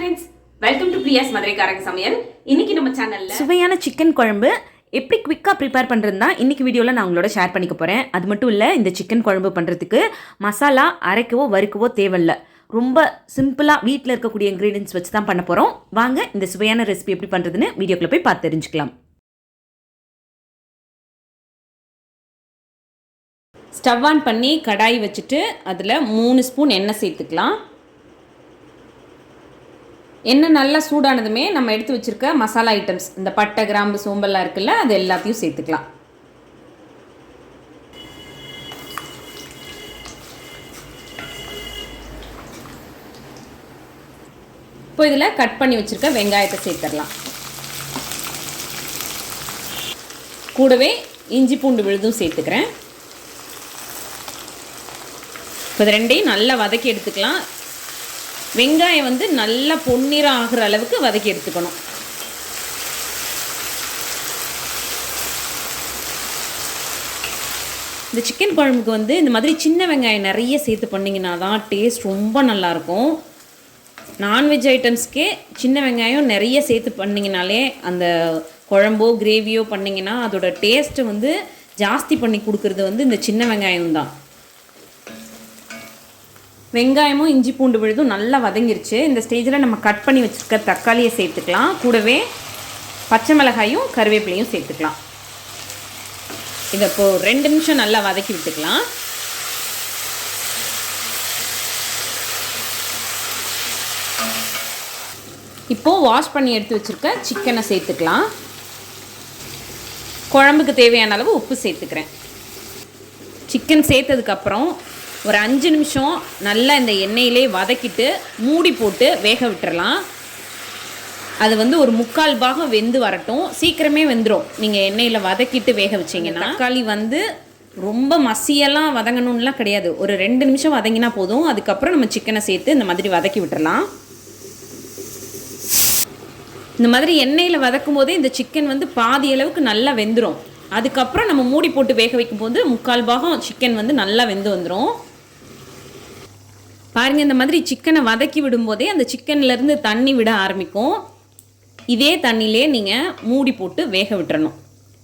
Friends welcome to Priya's மதுரைக்காரங்க சமையல். இன்னைக்கு நம்ம சேனல்ல சுவையான சிக்கன் குழம்பு எப்படி குவிக்காக ப்ரிப்பேர் பண்ணுறது தான் இன்றைக்கி வீடியோவில் நான் உங்களோட ஷேர் பண்ணிக்க போகிறேன் அது மட்டும் இல்லை இந்த சிக்கன் குழம்பு பண்ணுறதுக்கு மசாலா அரைக்கவோ வறுக்கவோ தேவையில்ல. ரொம்ப சிம்பிளாக வீட்டில் இருக்கக்கூடிய இன்க்ரீடியன்ஸ் வச்சு தான் பண்ண போகிறோம் வாங்க இந்த சுவையான ரெசிபி எப்படி பண்ணுறதுன்னு வீடியோக்குள்ளே போய் பார்த்து தெரிஞ்சுக்கலாம். ஸ்டவ் ஆன் பண்ணி கடாய் வச்சுட்டு அதில் மூணு ஸ்பூன் எண்ணெய் சேர்த்துக்கலாம். எண்ணெய் நல்லா சூடானதுமே நம்ம எடுத்து வச்சுருக்க மசாலா ஐட்டம்ஸ் இந்த பட்டை கிராம்பு சோம்பல்லாம் இருக்குல்ல அது எல்லாத்தையும் சேர்த்துக்கலாம். இப்போ இதில் கட் பண்ணி வச்சுருக்க வெங்காயத்தை சேர்த்துடலாம். கூடவே இஞ்சி பூண்டு விழுதும் சேர்த்துக்கிறேன். இப்போ இது ரெண்டையும் நல்லா வதக்கி எடுத்துக்கலாம். வெங்காயம் வந்து நல்லா பொன்னிறம் ஆகிற அளவுக்கு வதக்கி எடுத்துக்கணும். இந்த சிக்கன் குழம்புக்கு வந்து இந்த மாதிரி சின்ன வெங்காயம் நிறைய சேர்த்து பண்ணிங்கன்னா தான் டேஸ்ட் ரொம்ப நல்லாயிருக்கும். நான்வெஜ் ஐட்டம்ஸ்க்கே சின்ன வெங்காயம் நிறைய சேர்த்து பண்ணிங்கனாலே அந்த குழம்போ கிரேவியோ பண்ணிங்கன்னா அதோட டேஸ்ட்டு வந்து ஜாஸ்தி பண்ணி கொடுக்குறது வந்து இந்த சின்ன வெங்காயம் தான். வெங்காயமும் இஞ்சி பூண்டு விழுதும் நல்லா வதங்கிருச்சு. இந்த ஸ்டேஜில் நம்ம கட் பண்ணி வச்சுருக்க தக்காளியை சேர்த்துக்கலாம். கூடவே பச்சை மிளகாயும் கருவேப்பிலையும் சேர்த்துக்கலாம். இதை இப்போது ரெண்டு நிமிஷம் நல்லா வதக்கி விட்டுக்கலாம். இப்போது வாஷ் பண்ணி எடுத்து வச்சுருக்க சிக்கனை சேர்த்துக்கலாம். குழம்புக்கு தேவையான அளவு உப்பு சேர்த்துக்கிறேன். சிக்கன் சேர்த்ததுக்கப்புறம் ஒரு அஞ்சு நிமிஷம் நல்லா இந்த எண்ணெயிலே வதக்கிட்டு மூடி போட்டு வேக விட்டுறலாம். அது வந்து ஒரு முக்கால் பாகம் வெந்து வரட்டும். சீக்கிரமே வெந்துடும் நீங்கள் எண்ணெயில் வதக்கிட்டு வேக வச்சிங்கன்னா. தக்காளி வந்து ரொம்ப மசியெல்லாம் வதங்கணும்லாம் கிடையாது. ஒரு ரெண்டு நிமிஷம் வதங்கினா போதும். அதுக்கப்புறம் நம்ம சிக்கனை சேர்த்து இந்த மாதிரி வதக்கி விட்டுறலாம். இந்த மாதிரி எண்ணெயில் வதக்கும் போதே இந்த சிக்கன் வந்து பாதி அளவுக்கு நல்லா வெந்துடும் அதுக்கப்புறம் நம்ம மூடி போட்டு வேக வைக்கும்போது முக்கால் பாகம் சிக்கன் வந்து நல்லா வெந்து வந்துடும் பாருங்கள் இந்த மாதிரி சிக்கனை வதக்கி விடும்போதே அந்த சிக்கன்லேருந்து தண்ணி விட ஆரம்பிக்கும். இதே தண்ணியிலே நீங்கள் மூடி போட்டு வேக விட்டுறணும்.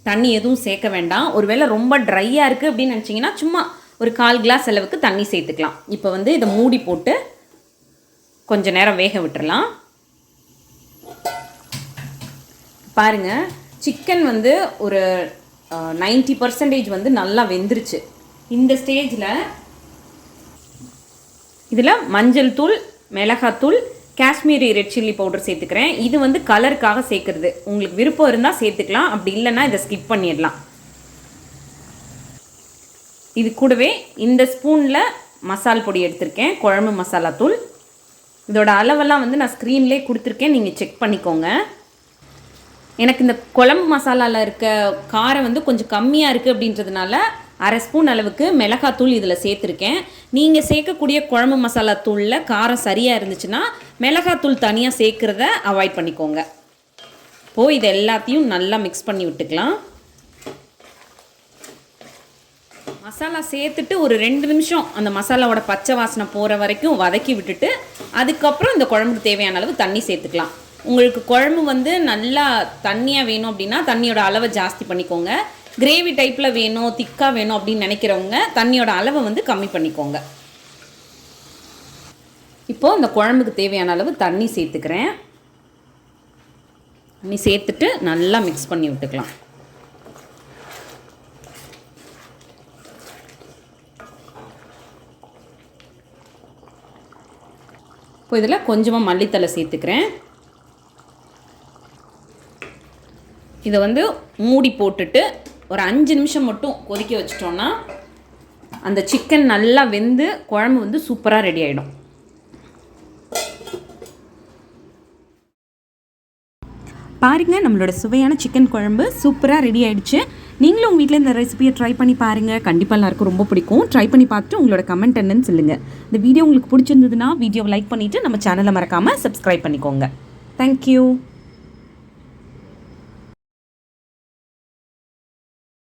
தண்ணி எதுவும் சேர்க்க வேண்டாம். ஒருவேளை ரொம்ப ட்ரையாக இருக்குது அப்படின்னு நினச்சிங்கன்னா சும்மா ஒரு கால் கிளாஸ் அளவுக்கு தண்ணி சேர்த்துக்கலாம். இப்போ வந்து இதை மூடி போட்டு கொஞ்சம் நேரம் வேக விட்டுறலாம். பாருங்கள் சிக்கன் வந்து ஒரு நைன்ட்டி பர்சன்டேஜ் வந்து நல்லா வெந்துருச்சு. இந்த ஸ்டேஜில் இதில் மஞ்சள் தூள் மிளகாத்தூள் காஷ்மீரி ரெட் சில்லி பவுடர் சேர்த்துக்கிறேன். இது வந்து கலருக்காக சேர்க்குறது. உங்களுக்கு விருப்பம் இருந்தால் சேர்த்துக்கலாம். அப்படி இல்லைன்னா இதை ஸ்கிப் பண்ணிடலாம். இது கூடவே இந்த ஸ்பூனில் மசால் பொடி எடுத்திருக்கேன். குழம்பு மசாலா தூள். இதோட அளவெல்லாம் வந்து நான் ஸ்க்ரீன்லேயே கொடுத்துருக்கேன். நீங்கள் செக் பண்ணிக்கோங்க. எனக்கு இந்த குழம்பு மசாலாவில் இருக்க காரம் வந்து கொஞ்சம் கம்மியாக இருக்குது அப்படின்றதுனால அரை ஸ்பூன் அளவுக்கு மிளகாத்தூள் இதில் சேர்த்துருக்கேன். நீங்கள் சேர்க்கக்கூடிய குழம்பு மசாலா தூளில் காரம் சரியாக இருந்துச்சுன்னா மிளகாத்தூள் தனியாக சேர்க்குறத அவாய்ட் பண்ணிக்கோங்க. இப்போது இது எல்லாத்தையும் நல்லா மிக்ஸ் பண்ணி விட்டுக்கலாம். மசாலா சேர்த்துட்டு ஒரு ரெண்டு நிமிஷம் அந்த மசாலாவோட பச்சை வாசனை போகிற வரைக்கும் வதக்கி விட்டுட்டு அதுக்கப்புறம் இந்த குழம்புக்கு தேவையான அளவு தண்ணி சேர்த்துக்கலாம். உங்களுக்கு குழம்பு வந்து நல்லா தண்ணியாக வேணும் அப்படின்னா தண்ணியோட அளவை ஜாஸ்தி பண்ணிக்கோங்க. கிரேவி டைப்பில் வேணும் திக்காக வேணும் அப்படின்னு நினைக்கிறவங்க தண்ணியோட அளவை வந்து கம்மி பண்ணிக்கோங்க. இப்போது இந்த குழம்புக்கு தேவையான அளவு தண்ணி சேர்த்துக்கிறேன். தண்ணி சேர்த்துட்டு நல்லா மிக்ஸ் பண்ணி விட்டுக்கலாம். இப்போ இதில் கொஞ்சமாக மல்லித்தலை சேர்த்துக்கிறேன். இதை வந்து மூடி போட்டுட்டு ஒரு அஞ்சு நிமிஷம் மட்டும் கொதிக்க வச்சிட்டோன்னா அந்த சிக்கன் நல்லா வெந்து குழம்பு வந்து சூப்பராக ரெடி ஆகிடும் பாருங்கள் நம்மளோட சுவையான சிக்கன் குழம்பு சூப்பராக ரெடி ஆகிடுச்சு நீங்களும் உங்கள் வீட்டில் இந்த ரெசிபியை ட்ரை பண்ணி பாருங்கள் கண்டிப்பாக எல்லாருக்கும் ரொம்ப பிடிக்கும். ட்ரை பண்ணி பார்த்துட்டு உங்களோட கமெண்ட் என்னன்னு சொல்லுங்கள் இந்த வீடியோ உங்களுக்கு பிடிச்சிருந்ததுன்னா வீடியோவை லைக் பண்ணிவிட்டு நம்ம சேனலை மறக்காமல் சப்ஸ்கிரைப் பண்ணிக்கோங்க. தேங்க்யூ